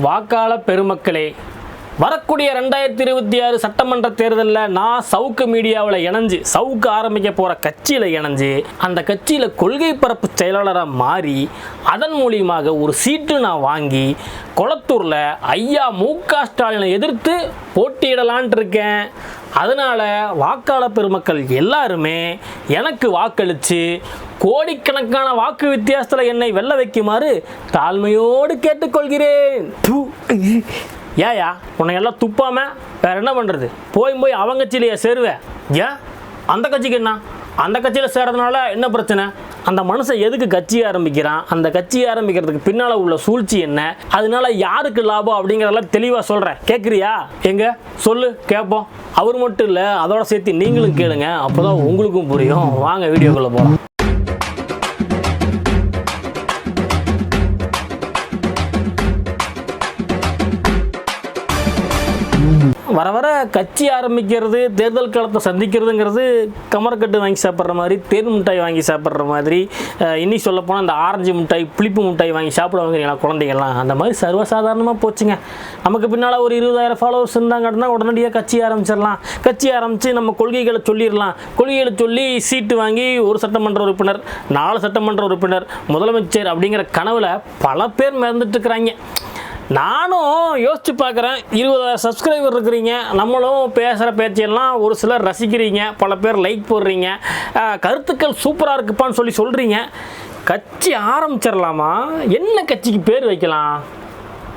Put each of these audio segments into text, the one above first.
வாக்காள பெருமக்களே வரக்கூடிய ரெண்டாயிரத்தி இருபத்தி ஆறு சட்டமன்ற தேர்தலில் நான் சவுக்கு மீடியாவில் இணைஞ்சு சவுக்கு ஆரம்பிக்க போகிற கட்சியில் இணைஞ்சு அந்த கட்சியில் கொள்கை பரப்பு செயலாளராக மாறி அதன் மூலியமாக ஒரு சீட்டு நான் வாங்கி கொளத்தூரில் ஐயா மு க ஸ்டாலினை எதிர்த்து போட்டியிடலான்ட்டு இருக்கேன். அதனால் வாக்காளர் பெருமக்கள் எல்லாருமே எனக்கு வாக்களித்து கோடிக்கணக்கான வாக்கு வித்தியாசத்தில் என்னை வெல்ல வைக்குமாறு தாழ்மையோடு கேட்டுக்கொள்கிறேன். ஏயா உன்னை எல்லாம் துப்பாம வேற என்ன பண்ணுறது போய் போய் அவங்க கட்சியிலேயே சேருவேன் ஏன் அந்த கட்சிக்கு என்ன? அந்த கட்சியில் சேர்றதுனால என்ன பிரச்சனை? அந்த மனுஷன் எதுக்கு கட்சி ஆரம்பிக்கிறான்? அந்த கட்சி ஆரம்பிக்கிறதுக்கு பின்னால் உள்ள சூழ்ச்சி என்ன? அதனால யாருக்கு லாபம் அப்படிங்கிறதெல்லாம் தெளிவாக சொல்கிறேன் கேட்குறியா எங்க? சொல்லு கேட்போம் அவர் மட்டும் இல்லை அதோட சேர்த்து நீங்களும் கேளுங்க. அப்போ தான் உங்களுக்கும் புரியும். வாங்க வீடியோக்குள்ளே போகலாம் வர வர கட்சி ஆரம்பிக்கிறது தேர்தல் காலத்தை சந்திக்கிறதுங்கிறது கமரக்கட்டு வாங்கி சாப்பிட்ற மாதிரி தேன் மிட்டாய் வாங்கி சாப்பிட்ற மாதிரி அஹ், இன்னி சொல்லப்போனால் அந்த ஆரஞ்சு மிட்டாய் புளிப்பு மிட்டாய் வாங்கி சாப்பிடுவாங்க குழந்தைங்கள்லாம் அந்த மாதிரி சர்வசாதாரணமாக போச்சுங்க. நமக்கு பின்னால் ஒரு இருபதாயிரம் ஃபாலோவர்ஸ் இருந்தாங்கன்னா உடனடியாக கட்சி ஆரம்பிச்சிடலாம். கட்சி ஆரம்பித்து நம்ம கொள்கைகளை சொல்லிடலாம். கொள்கைகளை சொல்லி சீட்டு வாங்கி ஒரு சட்டமன்ற உறுப்பினர் நாலு சட்டமன்ற உறுப்பினர் முதலமைச்சர் அப்படிங்கிற கனவில் பல பேர் மிதந்துட்டு இருக்கிறாங்க. நானும் யோசித்து பார்க்குறேன். இருபதாயிரம் சப்ஸ்கிரைபர் இருக்கிறீங்க. நம்மளும் பேசுகிற பேச்செல்லாம் ஒரு சிலர் ரசிக்கிறீங்க. பல பேர் லைக் போடுறீங்க. கருத்துக்கள் சூப்பராக இருக்குப்பான்னு சொல்லி சொல்கிறீங்க கட்சி ஆரம்பிச்சிடலாமா என்ன கட்சிக்கு பேர் வைக்கலாம்?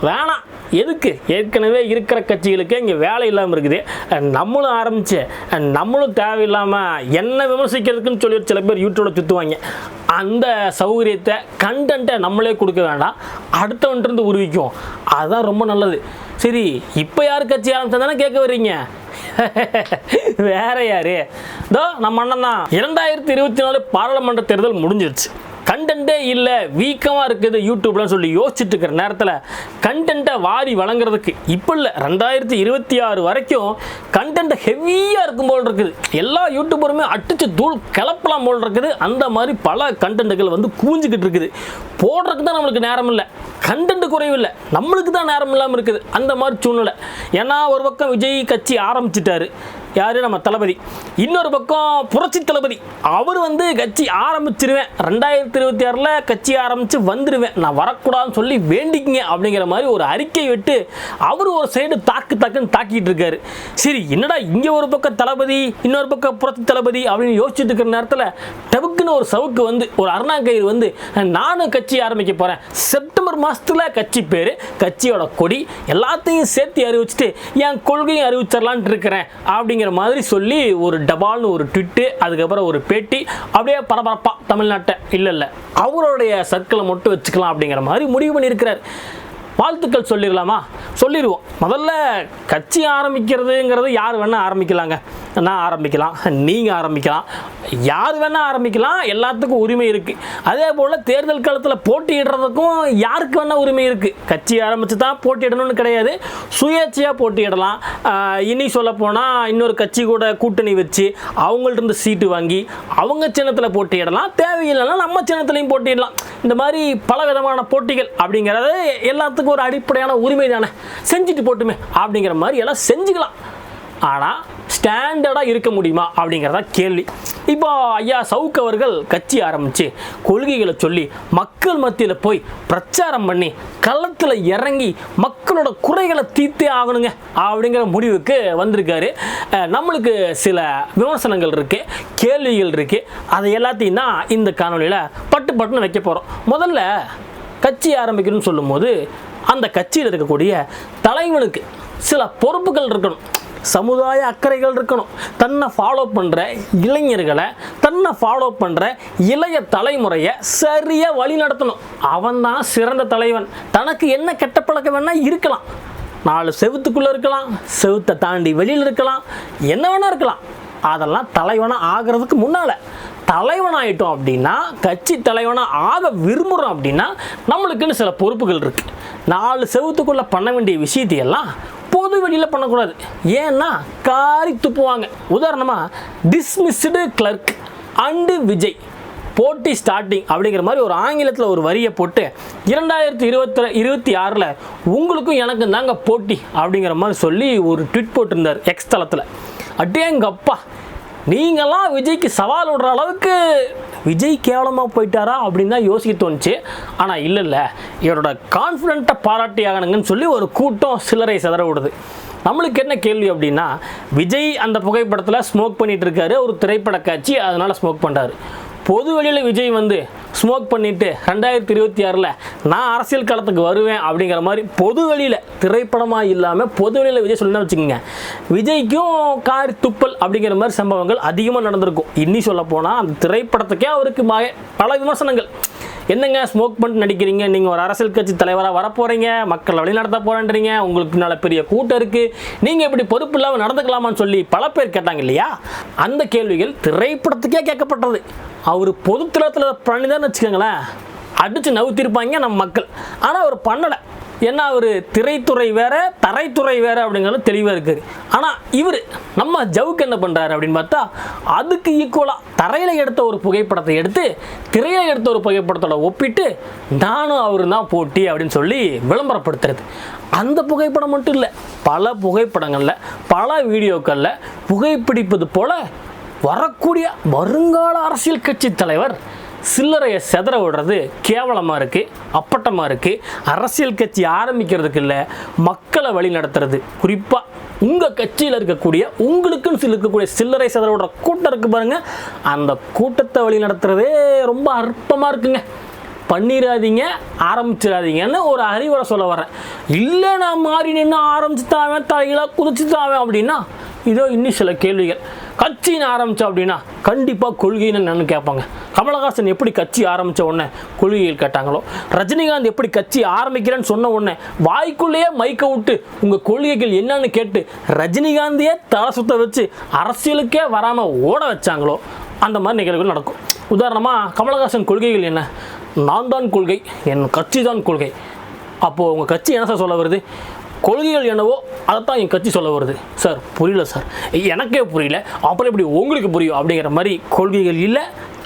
வேணாம். எதுக்கு? ஏற்கனவே இருக்கிற கட்சிகளுக்கு இங்கே வேலை இல்லாமல் இருக்குது. நம்மளும் ஆரம்பித்து நம்மளும் தேவையில்லாமல் என்ன விமர்சிக்கிறதுக்குன்னு சொல்லி சில பேர் யூடியூப்பில் சுற்றுவாங்க அந்த சௌகரியத்தை கண்டென்ட்டை நம்மளே கொடுக்க வேண்டாம். அடுத்தவன்ட்டு உருவிக்கும் அதுதான் ரொம்ப நல்லது. சரி இப்போ யார் கட்சி ஆரம்பிச்சா தானே கேட்க வர்றீங்க? வேற யாரு? இதோ நம்ம அண்ணன் தான். இரண்டாயிரத்தி இருபத்தி நாலு பாராளுமன்ற தேர்தல் முடிஞ்சிருச்சு. கண்டென்ட்டே இல்லை வீக்கமாக இருக்குது யூடியூப்லாம் சொல்லி யோசிச்சுட்டு இருக்கிற நேரத்தில் கண்டென்ட்டை வாரி வழங்குறதுக்கு இப்போ இல்லை ரெண்டாயிரத்தி இருபத்தி ஆறு வரைக்கும் கண்டென்ட் ஹெவியாக இருக்கும் போல் இருக்குது. எல்லா யூடியூபருமே அடிச்சு தூள் கிளப்பலாம் போல் இருக்குது. அந்த மாதிரி பல கண்டென்ட்டுகள் வந்து கூஞ்சிக்கிட்டு இருக்குது. போடுறதுக்கு தான் நம்மளுக்கு நேரம் இல்லை. கண்டென்ட் குறைவில்லை நம்மளுக்கு தான் நேரம் இல்லாமல் இருக்குது. அந்த மாதிரி சூழ்நிலை. ஏன்னா ஒரு பக்கம் விஜய் கட்சி ஆரம்பிச்சிட்டாரு. யார்? நம்ம தளபதி. இன்னொரு பக்கம் புரட்சி தளபதி. அவர் வந்து கட்சி ஆரம்பிச்சிருவேன். ரெண்டாயிரத்தி இருபத்தி ஆறில் கட்சி ஆரம்பித்து வந்துடுவேன் நான் வரக்கூடாதுன்னு சொல்லி வேண்டிக்கங்க அப்படிங்கிற மாதிரி ஒரு அறிக்கை விட்டு அவர் ஒரு சைடு தாக்கு தாக்குன்னு தாக்கிட்டு இருக்காரு. சரி என்னடா இங்கே ஒரு பக்கம் தளபதி இன்னொரு பக்கம் புரட்சி தளபதி அப்படின்னு யோசிச்சுட்டு இருக்கிற நேரத்தில் டபுக்குன்னு ஒரு சவுக்கு வந்து ஒரு அருணா கயிறு வந்து நானும் கட்சி ஆரம்பிக்க போகிறேன் செப்டம்பர் மாதத்தில் கட்சி பேர் கட்சியோட கொடி எல்லாத்தையும் சேர்த்து அறிவிச்சிட்டு என் கொள்கையும் அறிவிச்சிடலான்ட்டு இருக்கிறேன் அப்படிங்கிற மாதிரி சொல்லி ஒரு டபால்னு ஒரு ட்விட்டு அதுக்கப்புறம் ஒரு பேட்டி அப்படியே பரபரப்பாக தமிழ்நாட்டை. இல்லை இல்லை. அவருடைய சர்க்கிளை மட்டும் வச்சுக்கலாம் அப்படிங்கிற மாதிரி முடிவு பண்ணியிருக்கிறார். வாழ்த்துக்கள் சொல்லிடலாமா? சொல்லிடுவோம். முதல்ல கட்சி ஆரம்பிக்கிறதுங்கிறது யார் வேணால் ஆரம்பிக்கலாங்க. நான் ஆரம்பிக்கலாம். நீங்கள் ஆரம்பிக்கலாம். யார் வேணால் ஆரம்பிக்கலாம். எல்லாத்துக்கும் உரிமை இருக்குது அதே போல் தேர்தல் காலத்தில் போட்டியிடுறதுக்கும் யாருக்கு வேணால் உரிமை இருக்குது கட்சி ஆரம்பித்து தான் போட்டியிடணும்னு கிடையாது. சுயேட்சையாக போட்டியிடலாம். இனி சொல்லப்போனால் இன்னொரு கட்சி கூட கூட்டணி வச்சு அவங்கள்ட்ட இருந்து சீட்டு வாங்கி அவங்க சின்னத்தில் போட்டியிடலாம். தேவையில்லைன்னா நம்ம சின்னத்துலையும் போட்டியிடலாம். இந்த மாதிரி பல விதமான போட்டிகள் அப்படிங்கிறது எல்லாத்துக்கும் ஒரு அடிப்படையான உரிமை தானே. செஞ்சுட்டு போட்டுமே அப்படிங்கிற மாதிரி எல்லாம் செஞ்சுக்கலாம். ஆனால் ஸ்டாண்டர்டாக இருக்க முடியுமா அப்படிங்கிறத கேள்வி. இப்போ ஐயா சவுக் அவர்கள் கட்சி ஆரம்பித்து கொள்கைகளை சொல்லி மக்கள் மத்தியில் போய் பிரச்சாரம் பண்ணி களத்தில் இறங்கி மக்களோட குறைகளை தீர்த்தே ஆகணுங்க அப்படிங்கிற முடிவுக்கு வந்திருக்காரு. நம்மளுக்கு சில விமர்சனங்கள் இருக்குது கேள்விகள் இருக்குது அதை எல்லாத்தையும் தான் இந்த காணொலியில் பட்டு பட்டுன்னு வைக்க போகிறோம் முதல்ல கட்சி ஆரம்பிக்கணும்னு சொல்லும்போது அந்த கட்சியில் இருக்கக்கூடிய தலைவனுக்கு சில பொறுப்புகள் இருக்கணும். சமுதாய அக்கறைகள் இருக்கணும். தன்னை ஃபாலோ பண்ணுற இளைஞர்களை தன்னை ஃபாலோ பண்ணுற இளைய தலைமுறையை சரியாக வழி நடத்தணும். அவன் தான் சிறந்த தலைவன். தனக்கு என்ன கெட்ட பழக்கம் வேணால் இருக்கலாம். நாலு செவுத்துக்குள்ளே இருக்கலாம் செவுத்தை தாண்டி வெளியில் இருக்கலாம் என்ன வேணால் இருக்கலாம். அதெல்லாம் தலைவனாக ஆகிறதுக்கு முன்னால். தலைவனாயிட்டோம் அப்படின்னா கட்சி தலைவனாக ஆக விரும்புகிறோம் அப்படின்னா நம்மளுக்குன்னு சில பொறுப்புகள் இருக்குது நாலு செவுத்துக்குள்ளே பண்ண வேண்டிய விஷயத்தையெல்லாம் பொது வெளியில் பண்ணக்கூடாது. ஏன்னா காரி துப்புவாங்க. உதாரணமாக டிஸ்மிஸ்டு கிளர்க் அண்டு விஜய். போட்டி ஸ்டார்டிங் அப்படிங்கிற மாதிரி ஒரு ஆங்கிலத்தில் ஒரு வரியை போட்டு இரண்டாயிரத்தி இருபத்தி இருபத்தி ஆறில் உங்களுக்கும் எனக்கும் தாங்க போட்டி அப்படிங்கிற மாதிரி சொல்லி ஒரு ட்விட் போட்டிருந்தார் எக்ஸ் தளத்தில். அட்டேங்கப்பா நீங்களாம் விஜய்க்கு சவால் விடுற அளவுக்கு விஜய் கேவலமாக போயிட்டாரா அப்படின்னு தான் யோசிக்க தோணுச்சு. ஆனால் இல்லை இல்லை. இவரோட கான்ஃபிடென்ட்டை பாராட்டி ஆகணுங்கன்னு சொல்லி ஒரு கூட்டம் சில்லறை சிதற விடுது. நம்மளுக்கு என்ன கேள்வி அப்படின்னா விஜய் அந்த புகைப்படத்தில் ஸ்மோக் பண்ணிகிட்ருக்காரு இருக்காரு ஒரு திரைப்பட காட்சி அதனால் ஸ்மோக் பண்ணுறாரு பொது வெளியில் விஜய் வந்து ஸ்மோக் பண்ணிட்டு ரெண்டாயிரத்தி இருபத்தி ஆறில் நான் அரசியல் களத்துக்கு வருவேன் அப்படிங்கிற மாதிரி பொது வெளியில் திரைப்படமாக இல்லாமல் பொது வெளியில் விஜய் சொல்லி வச்சுக்கோங்க. விஜய்க்கும் காரி துப்பல் அப்படிங்கிற மாதிரி சம்பவங்கள் அதிகமாக நடந்திருக்கும். இன்னி சொல்ல போனால் அந்த திரைப்படத்துக்கே அவருக்கு மக பல விமர்சனங்கள். என்னங்க ஸ்மோக் பண்ணிட்டு நடிக்கிறீங்க? நீங்கள் ஒரு அரசியல் கட்சி தலைவராக வரப்போகிறீங்க மக்கள் வழிநடத்த போகிறேன்றீங்க உங்களுக்கு நல்ல பெரிய கூட்டம் இருக்குது நீங்கள் இப்படி பொறுப்பு இல்லாமல் நடந்துக்கலாமான்னு சொல்லி பல பேர் கேட்டாங்க இல்லையா? அந்த கேள்விகள் திரைப்படத்துக்கே கேட்கப்பட்டது. அவர் பொது தளத்தில் பண்ணிதான் வச்சுக்கோங்களேன். அடித்து நவுத்திருப்பாங்க நம்ம மக்கள். ஆனால் அவர் பண்ணலை. ஏன்னா அவர் திரைத்துறை வேறு தரைத்துறை வேற அப்படிங்கிறது தெளிவாக இருக்குது ஆனால் இவர் நம்ம ஜவுக்கு என்ன பண்ணுறாரு அப்படின்னு பார்த்தா அதுக்கு ஈக்குவலாக தரையில் எடுத்த ஒரு புகைப்படத்தை எடுத்து திரையில் எடுத்த ஒரு புகைப்படத்தோட ஒப்பிட்டு நானும் அவர் தான் போட்டி அப்படின்னு சொல்லி விளம்பரப்படுத்துறது. அந்த புகைப்படம் மட்டும் இல்லை பல புகைப்படங்களில் பல வீடியோக்களில் புகைப்பிடிப்பது போல் வரக்கூடிய வருங்கால அரசியல் கட்சி தலைவர் சில்லறையை செதற விடுறது கேவலமாக இருக்குது அப்பட்டமாக இருக்குது அரசியல் கட்சி ஆரம்பிக்கிறதுக்கு இல்லை மக்களை வழி நடத்துறது. குறிப்பாக உங்கள் கட்சியில் இருக்கக்கூடிய உங்களுக்குன்னு சில இருக்கக்கூடிய சில்லறை செதற விடுற கூட்டம் இருக்குது பாருங்கள் அந்த கூட்டத்தை வழி நடத்துறதே ரொம்ப அற்பமாக இருக்குங்க. பண்ணிடாதீங்க ஆரம்பிச்சிடாதீங்கன்னு ஒரு அறிவுரை சொல்ல வரேன். இல்லை நான் மாறி நின்று ஆரம்பிச்சுட்டாவேன் தலைகளாக குதிச்சுட்டாவேன் அப்படின்னா இதோ இன்னும் சில கேள்விகள். கட்சின்னு ஆரம்பித்தோம் அப்படின்னா கண்டிப்பாக கொள்கைன்னு என்னன்னு கேட்பாங்க. கமலஹாசன் எப்படி கட்சி ஆரம்பித்த உடனே கொள்கைகள் கேட்டாங்களோ ரஜினிகாந்த் எப்படி கட்சி ஆரம்பிக்கிறேன்னு சொன்ன உடனே வாய்க்குள்ளேயே மைக்க விட்டு உங்கள் கொள்கைகள் என்னன்னு கேட்டு ரஜினிகாந்தையே தலை சுத்த வச்சு அரசியலுக்கே வராமல் ஓட வச்சாங்களோ அந்த மாதிரி நிகழ்வுகள் நடக்கும். உதாரணமாக கமலஹாசன் கொள்கைகள் என்ன? நான் தான் கொள்கை என் கட்சி தான் கொள்கை. அப்போது உங்கள் கட்சி என்ன சார் சொல்ல வருது? கொள்கைகள் என்னவோ அதைத்தான் என் கட்சி சொல்ல வருது. சார் புரியல சார். எனக்கே புரியல. அப்புறம் இப்படி உங்களுக்கு புரியும் அப்படிங்கிற மாதிரி கொள்கைகள் இல்லை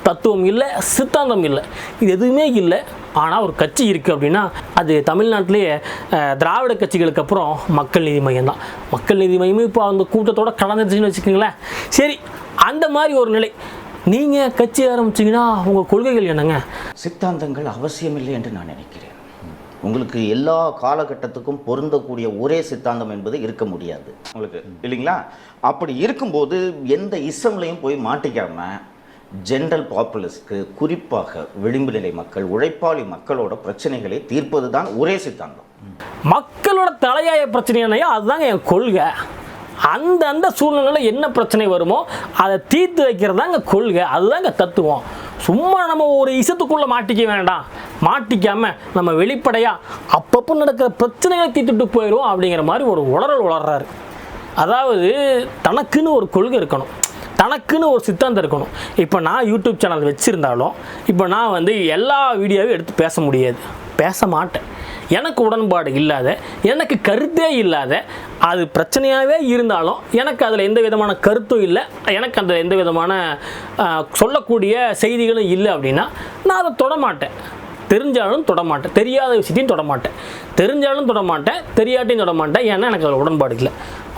தத்துவம் இல்லை சித்தாந்தம் இல்லை. இது எதுவுமே இல்லை. ஆனால் ஒரு கட்சி இருக்குது அப்படின்னா அது தமிழ்நாட்டிலேயே திராவிட கட்சிகளுக்கு அப்புறம் மக்கள் நீதி மையம் தான். மக்கள் நீதி மையமும் இப்போ அந்த கூட்டத்தோட கலந்துச்சுன்னு வச்சுக்கோங்களேன். சரி அந்த மாதிரி ஒரு நிலை. நீங்கள் கட்சி ஆரம்பிச்சிங்கன்னா உங்கள் கொள்கைகள் என்னங்க? சித்தாந்தங்கள் அவசியமில்லை என்று நான் நினைக்கிறேன். உங்களுக்கு எல்லா காலகட்டத்துக்கும் பொருந்தக்கூடிய ஒரே சித்தாந்தம் என்பது இருக்க முடியாது. உங்களுக்கு இல்லைங்களா? அப்படி இருக்கும்போது எந்த இசம்லையும் போய் மாட்டிக்காம ஜென்ரல் பாப்புலஸ்க்கு குறிப்பாக விளிம்பு நிலை மக்கள் உழைப்பாளி மக்களோட பிரச்சனைகளை தீர்ப்பது தான் ஒரே சித்தாந்தம். மக்களோட தலையாய பிரச்சனையானையோ அதுதாங்க என் கொள்கை. அந்த அந்த சூழ்நிலையில் என்ன பிரச்சனை வருமோ அதை தீர்த்து வைக்கிறது தாங்க கொள்கை. அதுதாங்க தத்துவம். சும்மா நம்ம ஒரு இசத்துக்குள்ளே மாட்டிக்க வேண்டாம். மாட்டிக்காமல் நம்ம வெளிப்படையாக அப்பப்போ நடக்கிற பிரச்சனைகளை தீர்த்துட்டு போயிடுவோம் அப்படிங்கிற மாதிரி ஒரு உளறல் உளர்றாரு. அதாவது தனக்குன்னு ஒரு கொள்கை இருக்கணும். தனக்குன்னு ஒரு சித்தாந்தம் இருக்கணும். இப்போ நான் யூடியூப் சேனல் வச்சுருந்தாலும் இப்போ நான் வந்து எல்லா வீடியோவையும் எடுத்து பேச முடியாது. பேச மாட்டேன். எனக்கு உடன்பாடு இல்லாத எனக்கு கருத்தே இல்லாத அது பிரச்சனையாகவே இருந்தாலும் எனக்கு அதில் எந்த விதமான கருத்தும் இல்லை எனக்கு அந்த எந்த விதமான சொல்லக்கூடிய செய்திகளும் இல்லை அப்படின்னா நான் அதை தொடமாட்டேன். தெரிஞ்சாலும் தொடமாட்டேன். தெரியாத விஷயத்தையும் தொடமாட்டேன். தெரிஞ்சாலும் தொடமாட்டேன் தெரியாட்டையும் தொடமாட்டேன். ஏன்னா எனக்கு அதில் உடன்பாடு இல்லை.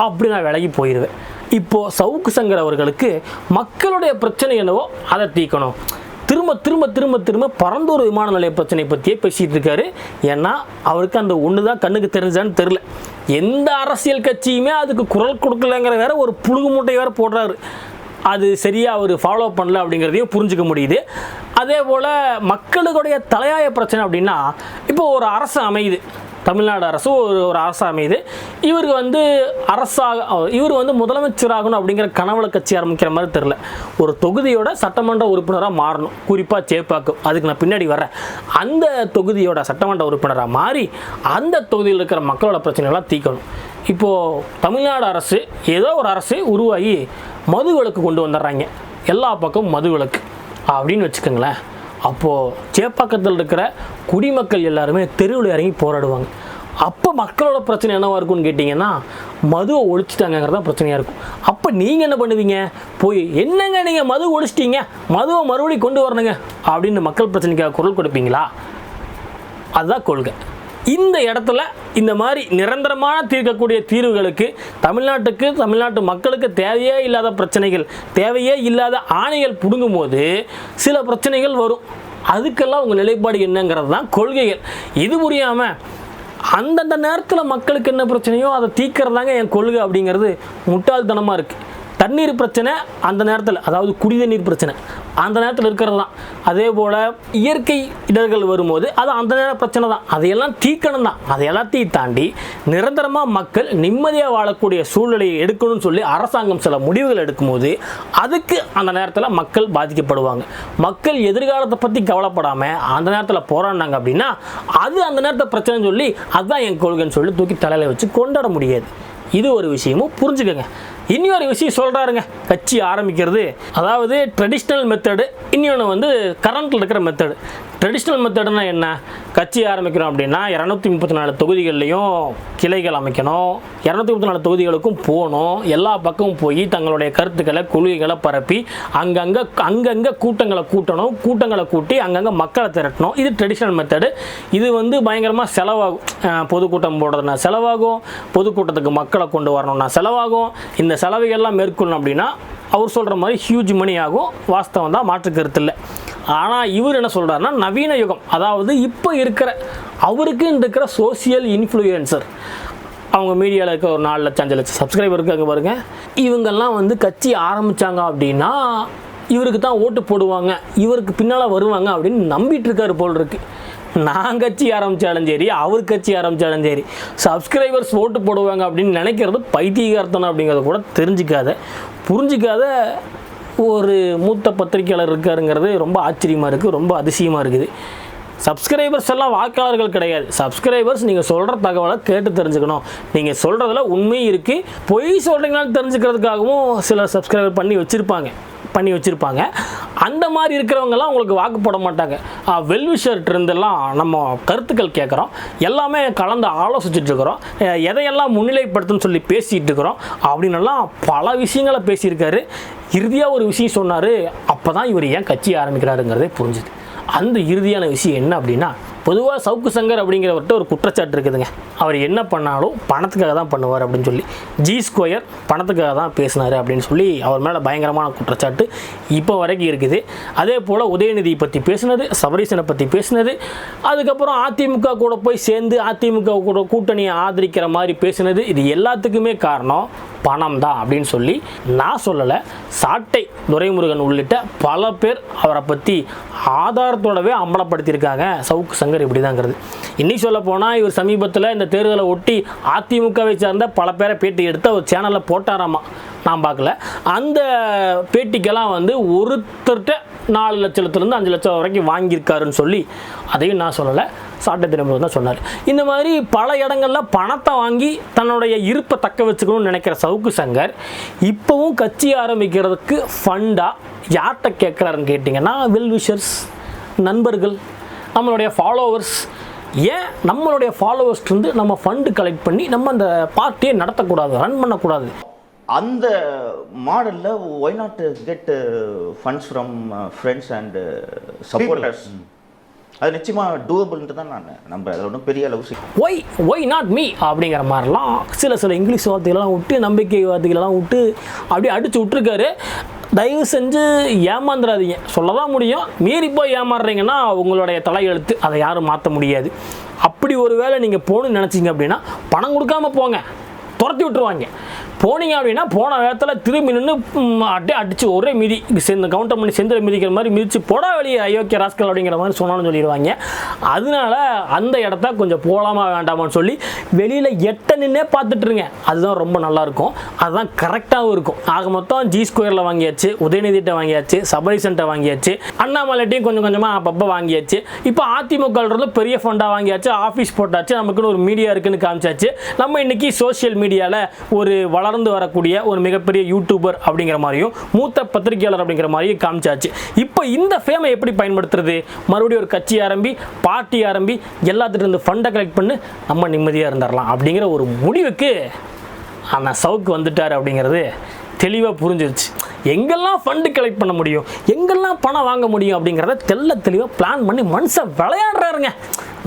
அப்படி நான் விலகி போயிடுவேன் இப்போது சவுக்கு சங்கர் அவர்களுக்கு மக்களுடைய பிரச்சனை என்னவோ அதை தீர்க்கணும் திரும்ப திரும்ப திரும்ப திரும்ப பரந்தூர் விமான நிலைய பிரச்சனை பற்றியே பேசிகிட்டு இருக்காரு. ஏன்னா அவருக்கு அந்த ஒன்று தான் கண்ணுக்கு தெரிஞ்சான்னு தெரில எந்த அரசியல் கட்சியுமே அதுக்கு குரல் கொடுக்கலங்கிற வேற ஒரு புழுகு மூட்டை வேற போடுறாரு. அது சரியாக அவர் ஃபாலோ பண்ணல அப்படிங்கிறதையும் புரிஞ்சுக்க முடியுது. அதே போல் மக்களுடைய தலையாய பிரச்சனை அப்படின்னா இப்போ ஒரு அரசு அமையுது. தமிழ்நாடு அரசு ஒரு ஒரு அரசு அமையுது இவருக்கு வந்து அரசாக இவர் வந்து முதலமைச்சராகணும் அப்படிங்கிற கனவுல கட்சி ஆரம்பிக்கிற மாதிரி தெரில ஒரு தொகுதியோட சட்டமன்ற உறுப்பினராக மாறணும். குறிப்பாக சேப்பாக்கு. அதுக்கு நான் பின்னாடி வரேன் அந்த தொகுதியோட சட்டமன்ற உறுப்பினராக மாறி அந்த தொகுதியில் இருக்கிற மக்களோட பிரச்சனைகள்லாம் தீர்க்கணும். இப்போது தமிழ்நாடு அரசு ஏதோ ஒரு அரசு உருவாகி மது விளக்கு கொண்டு வந்துடுறாங்க. எல்லா பக்கமும் மது விளக்கு அப்படின்னு வச்சுக்கோங்களேன். அப்போது சேப்பாக்கத்தில் இருக்கிற குடிமக்கள் எல்லாருமே தெருவில் இறங்கி போராடுவாங்க. அப்போ மக்களோட பிரச்சனை என்னவாக இருக்கும்னு கேட்டிங்கன்னா மதுவை ஒழிச்சிட்டாங்கிறது தான் பிரச்சனையாக இருக்கும். அப்போ நீங்கள் என்ன பண்ணுவீங்க? போய் என்னங்க நீங்கள் மது ஒழிச்சிட்டீங்க? மதுவை மறுபடியும் கொண்டு வரணுங்க. அப்படின்னு மக்கள் பிரச்சனைக்காக குரல் கொடுப்பீங்களா? அதுதான் கொள்கை. இந்த இடத்துல இந்த மாதிரி நிரந்தரமான தீர்க்கக்கூடிய தீர்வுகளுக்கு தமிழ்நாட்டுக்கு தமிழ்நாட்டு மக்களுக்கு தேவையே இல்லாத பிரச்சனைகள் தேவையே இல்லாத ஆணைகள் பிடுங்கும் போது சில பிரச்சனைகள் வரும். அதுக்கெல்லாம் உங்கள் நிலைப்பாடு என்னங்கிறது தான் கொள்கைகள். இது புரியாமல் அந்தந்த நேரத்தில் மக்களுக்கு என்ன பிரச்சனையோ அதை தீர்க்கறதாங்க என் கொள்கை அப்படிங்கிறது முட்டாள்தனமாக இருக்குது தண்ணீர் பிரச்சனை அந்த நேரத்தில் அதாவது குடி தண்ணீர் பிரச்சனை. அந்த நேரத்தில் இருக்கிறது தான். அதே போல் இயற்கை இடர்கள் வரும்போது அது அந்த நேர பிரச்சனை தான். அதையெல்லாம் தீக்கணும் தான். அதை எல்லாத்தையும் தாண்டி நிரந்தரமாக மக்கள் நிம்மதியாக வாழக்கூடிய சூழ்நிலையை எடுக்கணும்னு சொல்லி அரசாங்கம் சில முடிவுகள் எடுக்கும்போது அதுக்கு அந்த நேரத்தில் மக்கள் பாதிக்கப்படுவாங்க. மக்கள் எதிர்காலத்தை பற்றி கவலைப்படாமல் அந்த நேரத்தில் போராடினாங்க அப்படின்னா அது அந்த நேரத்தை பிரச்சனைன்னு சொல்லி அதுதான் என் கொள்கைன்னு சொல்லி தூக்கி தலையில் வச்சு கொண்டாட முடியாது. இது ஒரு விஷயமும் புரிஞ்சுக்கோங்க. இன்னொரு விஷயம் சொல்கிறாருங்க கட்சி ஆரம்பிக்கிறது. அதாவது ட்ரெடிஷ்னல் மெத்தடு இன்னொன்று வந்து கரண்ட்டில் இருக்கிற மெத்தடு ட்ரெடிஷ்னல் மெத்தடுனா என்ன? கட்சி ஆரம்பிக்கிறோம் அப்படின்னா இரநூத்தி முப்பத்தி நாலு தொகுதிகள்லையும் கிளைகள் அமைக்கணும். இரநூத்தி முப்பத்தி நாலு தொகுதிகளுக்கும் போகணும். எல்லா பக்கமும் போய் தங்களுடைய கருத்துக்களை கொள்கைகளை பரப்பி அங்கங்கே அங்கங்கே கூட்டங்களை கூட்டணும். கூட்டங்களை கூட்டி அங்கங்கே மக்களை திரட்டணும். இது ட்ரெடிஷ்னல் மெத்தடு இது வந்து பயங்கரமாக செலவாகும். பொதுக்கூட்டம் போடுறதுனா செலவாகும். பொதுக்கூட்டத்துக்கு மக்களை கொண்டு வரணும்னா செலவாகும். இந்த செலவுகள்லாம் மேற்கொள்ளணும் அப்படின்னா அவர் சொல்கிற மாதிரி ஹியூஜ் மணி ஆகும். வாஸ்தவம் தான் மாற்று கருத்து இல்லை. ஆனால் இவர் என்ன சொல்கிறாருன்னா நவீன யுகம் அதாவது இப்போ இருக்கிற அவருக்குன்னு இருக்கிற சோசியல் இன்ஃப்ளூயன்சர் அவங்க மீடியாவில் இருக்க ஒரு நாலு லட்சம் அஞ்சு லட்சம் சப்ஸ்கிரைபர் இருக்காங்க பாருங்க. இவங்கெல்லாம் வந்து கட்சி ஆரம்பித்தாங்க அப்படின்னா இவருக்கு தான் ஓட்டு போடுவாங்க இவருக்கு பின்னால் வருவாங்க அப்படின்னு நம்பிட்டு இருக்காரு போல் இருக்குது நான் கட்சி ஆரம்பித்தாலும் சரி அவர் கட்சி ஆரம்பித்தாலும் சரி சப்ஸ்கிரைபர்ஸ் ஓட்டு போடுவாங்க அப்படின்னு நினைக்கிறது பைத்தியகார்த்தனம் அப்படிங்கிறத கூட தெரிஞ்சுக்காத. புரிஞ்சிக்காத ஒரு மூத்த பத்திரிக்கையாளர் இருக்காருங்கிறது ரொம்ப ஆச்சரியமாக இருக்குது ரொம்ப அதிசயமாக இருக்குது. சப்ஸ்கிரைபர்ஸ் எல்லாம் வாக்காளர்கள் கிடையாது. சப்ஸ்கிரைபர்ஸ் நீங்கள் சொல்கிற தகவலை கேட்டு தெரிஞ்சுக்கணும். நீங்கள் சொல்கிறதுல உண்மை இருக்குது பொய் சொல்கிறீங்களான்னு தெரிஞ்சுக்கிறதுக்காகவும் சில சப்ஸ்கிரைபர் பண்ணி வச்சுருப்பாங்க பண்ணி வச்சுருப்பாங்க. அந்த மாதிரி இருக்கிறவங்கெல்லாம் உங்களுக்கு வாக்கு போட மாட்டாங்க. வெல்விஷர்ட் இருந்தெல்லாம் நம்ம கருத்துக்கள் கேட்குறோம். எல்லாமே கலந்து ஆலோசிச்சுட்டு இருக்கிறோம் எதையெல்லாம் முன்னிலைப்படுத்துன்னு சொல்லி பேசிகிட்டு இருக்கிறோம் அப்படின்னெல்லாம் பல விஷயங்களை பேசியிருக்காரு. இறுதியாக ஒரு விஷயம் சொன்னார். அப்போ தான் இவர் ஏன் கட்சி ஆரம்பிக்கிறாருங்கிறதே புரிஞ்சுது. அந்த இறுதியான விஷயம் என்ன அப்படின்னா பொதுவாக சவுக்கு சங்கர் அப்படிங்கிறவர்கிட்ட ஒரு குற்றச்சாட்டு இருக்குதுங்க. அவர் என்ன பண்ணாலும் பணத்துக்காக தான் பண்ணுவார் அப்படின்னு சொல்லி. ஜி ஸ்கொயர் பணத்துக்காக தான் பேசினார் அப்படின்னு சொல்லி அவர் மேலே பயங்கரமான குற்றச்சாட்டு இப்போ வரைக்கும் இருக்குது. அதே போல் உதயநிதி பற்றி பேசினது சபரீசனை பற்றி பேசினது அதுக்கப்புறம் அதிமுக கூட போய் சேர்ந்து அதிமுக கூட கூட்டணியை ஆதரிக்கிற மாதிரி பேசினது இது எல்லாத்துக்குமே காரணம். பணம் தான் அப்படின்னு சொல்லி நான் சொல்லலை சாட்டை துரைமுருகன் உள்ளிட்ட பல பேர் அவரை பற்றி ஆதாரத்தோடவே அம்பலப்படுத்தியிருக்காங்க. சவுக்கு சங்கர் இப்படி தாங்கிறது இன்னைக்கு சொல்ல போனால் இவர் சமீபத்தில் இந்த தேர்தலை ஒட்டி அதிமுகவை சார்ந்த பல பேரை பேட்டி எடுத்து அவர் சேனலில் போட்டாராமா? நான் பார்க்கல. அந்த பேட்டிக்கெல்லாம் வந்து ஒருத்தர்கிட்ட நாலு லட்சத்துலேருந்து அஞ்சு லட்சம் வரைக்கும் வாங்கியிருக்காருன்னு சொல்லி அதையும் நான் சொல்லலை. சாட்டை தினமும் தான் சொன்னார். இந்த மாதிரி பல இடங்கள்ல பணத்தை வாங்கி தன்னுடைய இருப்பை தக்க வச்சுக்கணும்னு நினைக்கிற சவுக்கு சங்கர் இப்போவும் கட்சி ஆரம்பிக்கிறதுக்கு ஃபண்டாக யார்கிட்ட கேட்குறாருன்னு கேட்டிங்கன்னா வெல் விஷர்ஸ் நண்பர்கள் நம்மளுடைய ஃபாலோவர்ஸ் ஏன் நம்மளுடைய இருந்து நம்ம ஃபண்டு கலெக்ட் பண்ணி நம்ம அந்த பார்ட்டியை நடத்தக்கூடாது ரன் பண்ணக்கூடாது? அந்த மாடலில் why not get funds from friends and supporters அது நிச்சயமாக டூவபிள்ன்ட்டு தான் நான் நம்ம அதில் ஒன்றும் பெரிய அளவு ஒய் ஒய் நாட் மீ அப்படிங்கிற மாதிரிலாம் சில சில இங்கிலீஷ் வார்த்தைகள்லாம் விட்டு நம்பிக்கை வார்த்தைகளெல்லாம் விட்டு அப்படியே அடித்து விட்டுருக்காரு. தயவு செஞ்சு ஏமாந்துடாதீங்க சொல்ல தான் முடியும். மீறி போய் ஏமாறுறீங்கன்னா உங்களுடைய தலையெழுத்து அதை யாரும் மாற்ற முடியாது. அப்படி ஒரு வேளை நீங்கள் போகணும்னு நினச்சிங்க அப்படின்னா பணம் கொடுக்காம போங்க. துரத்தி விட்டுருவாங்க. போனீங்க அப்படின்னா போன வேகத்தில் திரும்பி நின்று அப்படியே அடித்து ஒரே மிதி சேர்ந்து கவுண்டர் பண்ணி செந்தில் மிதிக்கிற மாதிரி மிதிச்சு போடா வெளியே அயோக்கிய ராஸ்கல் அப்படிங்கிற மாதிரி சொன்னாலும் சொல்லிடுவாங்க. அதனால அந்த இடத்த கொஞ்சம் போகலாமா வேண்டாமான்னு சொல்லி வெளியில் எட்ட நின்னே பார்த்துட்ருங்க அதுதான் ரொம்ப நல்லாயிருக்கும். அதுதான் கரெக்டாகவும் இருக்கும். ஆக மொத்தம் ஜி ஸ்கொயரில் வாங்கியாச்சு உதயநிதிட்ட வாங்கியாச்சு சபரிசன்ட்ட வாங்கியாச்சு அண்ணாமலைட்டையும் கொஞ்சம் கொஞ்சமாக அப்பப்போ வாங்கியாச்சு. இப்போ அதிமுகன்றது பெரிய ஃபண்டாக வாங்கியாச்சு ஆஃபீஸ் போட்டாச்சு நமக்குன்னு ஒரு மீடியா இருக்குன்னு காமிச்சாச்சு. நம்ம இன்றைக்கி சோஷியல் மீடியாவில் ஒரு வள வளர்ந்து வரக்கூடிய ஒரு மிகப்பெரிய யூடியூபர் அப்படிங்கிற மாதிரியும் மூத்த பத்திரிகையாளர் அப்படிங்கிற மாதிரியும் காமிச்சாச்சு. இப்போ இந்த ஃபேமை எப்படி பயன்படுத்துறது? மறுபடியும் ஒரு கட்சி ஆரம்பி பார்ட்டி ஆரம்பி எல்லாத்துட்டு இருந்து ஃபண்டை கலெக்ட் பண்ணி நம்ம நிம்மதியாக இருந்துடலாம் அப்படிங்கிற ஒரு முடிவுக்கு அந்த சவுக்கு வந்துட்டார் அப்படிங்கிறது தெளிவாக புரிஞ்சிருச்சு. எங்கெல்லாம் ஃபண்டு கலெக்ட் பண்ண முடியும்? எங்கெல்லாம் பணம் வாங்க முடியும் அப்படிங்கிறத தெள்ள தெளிவாக பிளான் பண்ணி மனுஷன் விளையாடுறாருங்க.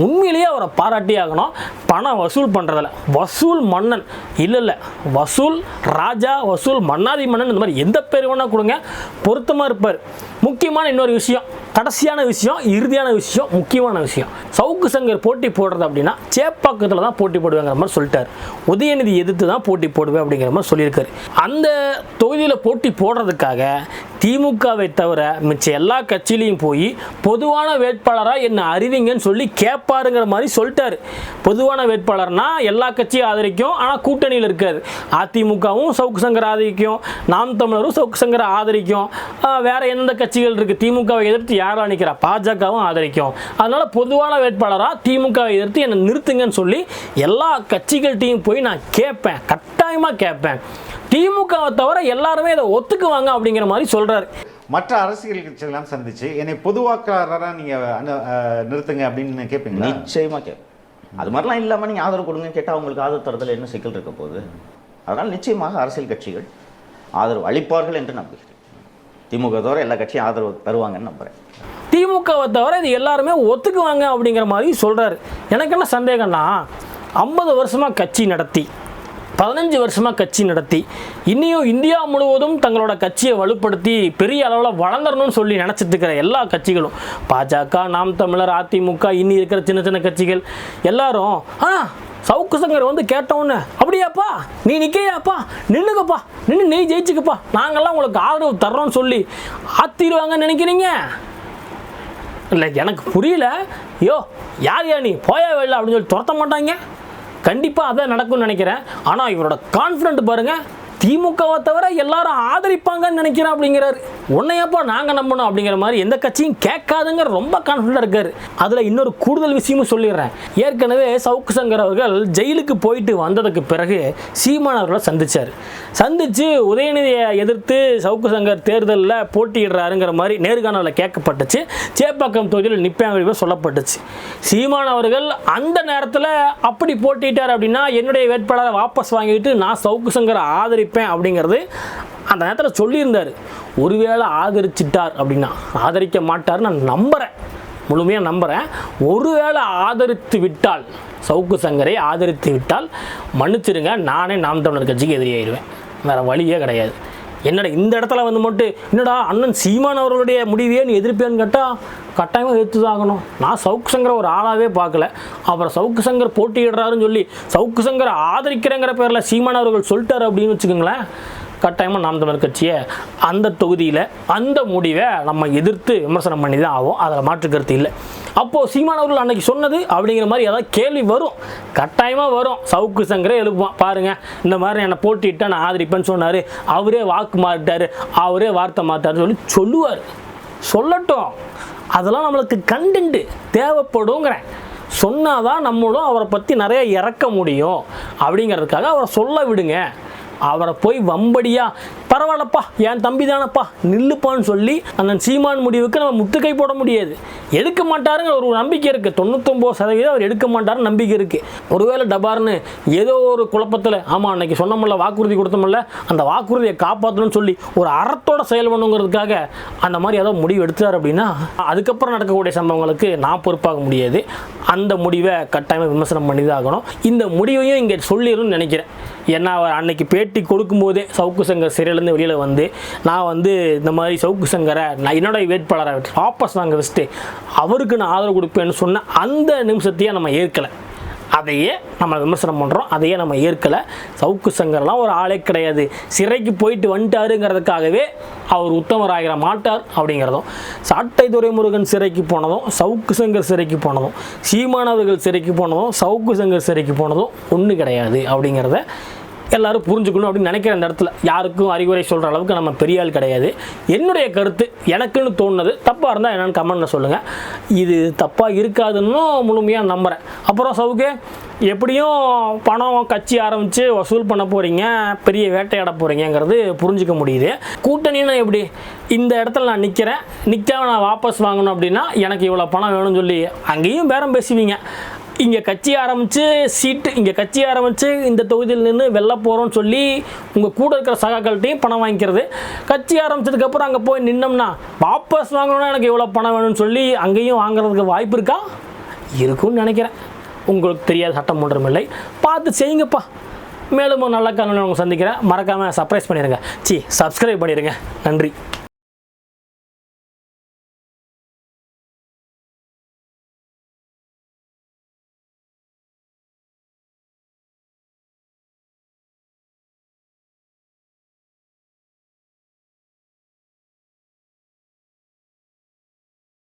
உண்மையிலேயே அவரை பாராட்டி ஆகணும். பணம் வசூல் பண்ணுறதில்ல வசூல் மன்னன். இல்லை இல்லை. வசூல் ராஜா வசூல் மன்னாதி மன்னன் இந்த மாதிரி எந்த பேர் வேணால் கொடுங்க. பொருத்தமாக இருப்பார். முக்கியமான இன்னொரு விஷயம் கடைசியான விஷயம் இறுதியான விஷயம் முக்கியமான விஷயம். சவுக்கு சங்கர் போட்டி போடுறது அப்படின்னா சேப்பாக்கத்தில் தான் போட்டி போடுவேங்கிற மாதிரி சொல்லிட்டார். உதயநிதி எதிர்த்து தான் போட்டி போடுவேன் அப்படிங்கிற மாதிரி சொல்லியிருக்காரு. அந்த தொகுதியில் போட்டி போடுறதுக்காக திமுகவை தவிர மிச்ச எல்லா கட்சியிலையும் போய் பொதுவான வேட்பாளராக என்ன அறிவிங்கன்னு சொல்லி கேட்பாருங்கிற மாதிரி சொல்லிட்டாரு. பொதுவான வேட்பாளர்னா எல்லா கட்சியும் ஆதரிக்கும் ஆனால் கூட்டணியில் இருக்காது அதிமுகவும் சவுக்கு சங்கர் ஆதரிக்கும் நாம் தமிழரும் சவுக்கு சங்கர் ஆதரிக்கும். வேற எந்த கட்சிகள் இருக்குது திமுகவை எதிர்த்து யாரும் நிற்கிறா பாஜகவும் ஆதரிக்கும். அதனால பொதுவான வேட்பாளராக திமுகவை எதிர்த்து என்னை நிறுத்துங்கன்னு சொல்லி எல்லா கட்சிகள்கிட்டையும் போய் நான் கேட்பேன். கட்டாயமாக கேட்பேன். திமுகவை தவிர எல்லாருமே இதை ஒத்துக்குவாங்க அப்படிங்கிற மாதிரி சொல்கிறாரு மற்ற அரசியல் கட்சிகள்லாம் சந்திச்சு என்னை பொதுவாக்காளராக நீங்க அனு- அஹ், நிறுத்துங்க அப்படின்னு கேட்பீங்களா நிச்சயமாக கேட்கும் அது மாதிரிலாம் இல்லாமல் நீங்கள் ஆதரவு கொடுங்க கேட்டால் அவங்களுக்கு ஆதரவு தரதுல என்ன சிக்கல் இருக்க போகுது? அதனால் நிச்சயமாக அரசியல் கட்சிகள் ஆதரவு அளிப்பார்கள் என்று நம்புகிறேன். திமுக தவிர எல்லா கட்சியும் ஆதரவு தருவாங்கன்னு நம்புகிறேன் திமுகவை தவிர இது எல்லாருமே ஒத்துக்குவாங்க அப்படிங்கிற மாதிரி சொல்கிறாரு எனக்கு என்ன சந்தேகம்னா ஐம்பது வருஷமாக கட்சி நடத்தி பதினஞ்சு வருஷமாக கட்சி நடத்தி இன்னியும் இந்தியா முழுவதும் தங்களோட கட்சியை வலுப்படுத்தி பெரிய அளவில் வளர்ந்துடணும்னு சொல்லி நினச்சிட்டு இருக்கிற எல்லா கட்சிகளும் பாஜக நாம் தமிழர் அதிமுக இன்னி இருக்கிற சின்ன சின்ன கட்சிகள் எல்லாரும் ஆ சவுக்கு சங்கர் வந்து கேட்டோன்னு அப்படியாப்பா நீ நிற்கையாப்பா நின்றுக்கப்பா நின்று நீ ஜெயிச்சுக்கப்பா நாங்கள்லாம் உங்களுக்கு ஆதரவு தர்றோம்னு சொல்லி ஆத்திடுவாங்கன்னு நினைக்கிறீங்க? இல்லை எனக்கு புரியல. யோ யார் யா நீ? போயா வெளில? அப்படின்னு சொல்லி துரத்த மாட்டாங்க. கண்டிப்பாக அதான் நடக்கும்னு நினைக்கிறேன். ஆனால் இவரோட கான்ஃபிடென்ட் பாருங்கள் திமுகவை தவிர எல்லாரும் ஆதரிப்பாங்கன்னு நினைக்கிறேன் அப்படிங்கிறார். உன்னையப்பா நாங்கள் நம்பணும் அப்படிங்கிற மாதிரி எந்த கட்சியும் கேட்காதுங்கிற ரொம்ப கான்ஃபிடண்டாக இருக்கார். அதில் இன்னொரு கூடுதல் விஷயமும் சொல்லிடுறேன். ஏற்கனவே சவுக்கு சங்கர் அவர்கள் ஜெயிலுக்கு போயிட்டு வந்ததுக்கு பிறகு சீமான் அவர்களை சந்திச்சார். சந்தித்து உதயநிதியை எதிர்த்து சவுக்கு சங்கர் தேர்தலில் போட்டியிடுறாருங்கிற மாதிரி நேர்காணலில் கேட்கப்பட்டுச்சு. சேப்பாக்கம் தொகுதியில் நிற்பாங்க சொல்லப்பட்டுச்சு. சீமான் அவர்கள் அந்த நேரத்தில் அப்படி போட்டிட்டார் அப்படின்னா என்னுடைய வேட்பாளரை வாபஸ் வாங்கிட்டு நான் சவுக்கு சங்கரை ஆதரிப்பேன் அப்படிங்கிறது அந்த நேரத்தில் சொல்லியிருந்தார். ஒருவேளை ஆதரிச்சிட்டார் அப்படின்னா ஆதரிக்க மாட்டார் நான் நம்புகிறேன் முழுமையாக நம்புகிறேன் ஒருவேளை ஆதரித்து விட்டால் சவுக்கு சங்கரை ஆதரித்து விட்டால் மன்னிச்சிருங்க நானே நாம் தமிழர் கட்சிக்கு எதிரியாயிருவேன் வேறு வழியே கிடையாது. என்னடா இந்த இடத்துல வந்து மட்டும் என்னடா அண்ணன் சீமான் அவர்களுடைய முடிவையே நீ எதிர்ப்பேன்னு கேட்டால் கட்டாயமாக எடுத்து தான் ஆகணும் நான் சவுக்கு சங்கரை ஒரு ஆளாகவே பார்க்கல. அப்புறம் சவுக்கு சங்கர் போட்டியிடுறாருன்னு சொல்லி சவுக்கு சங்கரை ஆதரிக்கிறேங்கிற பேரில் சீமான் அவர்கள் சொல்லிட்டார் அப்படின்னு வச்சுக்கோங்களேன். கட்டாயமாக நாம் தமிழர் கட்சியை அந்த தொகுதியில் அந்த முடிவை நம்ம எதிர்த்து விமர்சனம் பண்ணி தான் ஆகும். அதில் மாற்று கருத்து இல்லை. அப்போது சீமான் அவர்கள் அன்னைக்கு சொன்னது அப்படிங்கிற மாதிரி ஏதாவது கேள்வி வரும். கட்டாயமாக வரும். சவுக்கு சங்கரே எழுப்புவான். பாருங்கள் இந்த மாதிரி என்னை போட்டிட்டா நான் ஆதரிப்பேன்னு சொன்னார். அவரே வாக்கு மாறிட்டார். அவரே வார்த்தை மாற்றாருன்னு சொல்லி சொல்லுவார். சொல்லட்டும். அதெல்லாம் நம்மளுக்கு கண்டென்ட்டு தேவைப்படுங்கிறேன். சொன்னாதான் நம்மளும் அவரை பற்றி நிறைய இறக்க முடியும். அப்படிங்கிறதுக்காக அவரை சொல்ல விடுங்க. அவரை போய் வம்படியா பரவாயில்லப்பா என் தம்பி தானப்பா நில்லுப்பான்னு சொல்லி அந்த சீமான் முடிவுக்கு நம்ம முட்டுக்கை போட முடியாது. எடுக்க மாட்டாருங்கிற ஒரு நம்பிக்கை இருக்குது தொண்ணூத்தொம்பது சதவீதம் அவர் எடுக்க மாட்டாருன்னு நம்பிக்கை இருக்குது ஒருவேளை டபார்னு ஏதோ ஒரு குழப்பத்தில் ஆமாம் அன்னைக்கு சொன்னோம்ல வாக்குறுதி கொடுத்தோம்ல அந்த வாக்குறுதியை காப்பாற்றணும்னு சொல்லி ஒரு அறத்தோட செயல் பண்ணுங்கிறதுக்காக அந்த மாதிரி ஏதோ முடிவு எடுத்தார் அப்படின்னா அதுக்கப்புறம் நடக்கக்கூடிய சம்பவங்களுக்கு நான் பொறுப்பாக முடியாது. அந்த முடிவை கட்டாயமாக விமர்சனம் பண்ணி தான் ஆகணும். இந்த முடிவையும் இங்கே சொல்லிடணும்னு நினைக்கிறேன். ஏன்னா அவர் அன்னைக்கு பேட்டி கொடுக்கும்போதே சவுக்கு சங்கர் சிறையிலேருந்து வெளியில் வந்து நான் வந்து இந்த மாதிரி சவுக்கு சங்கரை நான் என்னோட வேட்பாளரை வாபஸ் வாங்க வச்சுட்டு அவருக்கு நான் ஆதரவு கொடுப்பேன்னு சொன்ன அந்த நிமிஷத்தையே நம்ம ஏற்கலை. அதையே நம்ம விமர்சனம் பண்ணுறோம் அதையே நம்ம ஏற்கலை. சவுக்கு சங்கர்லாம் ஒரு ஆளே கிடையாது. சிறைக்கு போயிட்டு வந்துட்டாருங்கிறதுக்காகவே அவர் உத்தமராகிற மாட்டார் அப்படிங்கிறதும். சாட்டை துரைமுருகன் சிறைக்கு போனதும் சவுக்கு சங்கர் சிறைக்கு போனதும் சீமானவர்கள் சிறைக்கு போனதும் சவுக்கு சங்கர் சிறைக்கு போனதும் ஒன்று கிடையாது அப்படிங்கிறத எல்லாரும் புரிஞ்சுக்கணும் அப்படின்னு நினைக்கிற இந்த இடத்துல யாருக்கும் அறிவுரை சொல்கிற அளவுக்கு நம்ம பெரிய ஆள் கிடையாது. என்னுடைய கருத்து எனக்குன்னு தோணுது தப்பாக இருந்தால் என்னென்னு கமெண்ட்டில் சொல்லுங்கள் இது தப்பாக இருக்காதுன்னு முழுமையாக நம்புகிறேன் அப்புறம் சவுக்கு எப்படியும் பணம் கட்சி ஆரம்பித்து வசூல் பண்ண போகிறீங்க பெரிய வேட்டையாட போகிறீங்கிறது புரிஞ்சுக்க முடியுது. கூட்டணின்னா எப்படி? இந்த இடத்துல நான் நிற்கிறேன் நிற்காம நான் வாபஸ் வாங்கணும் அப்படின்னா எனக்கு இவ்வளோ பணம் வேணும்னு சொல்லி அங்கேயும் பேரம் பேசுவீங்க. இங்கே கட்சி ஆரம்பித்து சீட்டு இங்கே கட்சி ஆரம்பித்து இந்த தொகுதியில் நின்று வெளில போகிறோம்னு சொல்லி உங்கள் கூட இருக்கிற சகாக்கள்கிட்டையும் பணம் வாங்கிக்கிறது. கட்சி ஆரம்பிச்சதுக்கப்புறம் அங்கே போய் நின்னோம்னா வாபஸ் வாங்கணும்னா எனக்கு இவ்வளோ பணம் வேணும்னு சொல்லி அங்கேயும் வாங்குறதுக்கு வாய்ப்பு இருக்கா? இருக்கும்னு நினைக்கிறேன். உங்களுக்கு தெரியாத சட்டமன்றம் இல்லை. பார்த்து செய்யுங்கப்பா. மேலும் ஒரு நல்ல காணொலி உங்களை சந்திக்கிறேன். மறக்காமல் சர்ப்ரைஸ் பண்ணிடுங்க சி சப்ஸ்கிரைப் பண்ணிடுங்க நன்றி.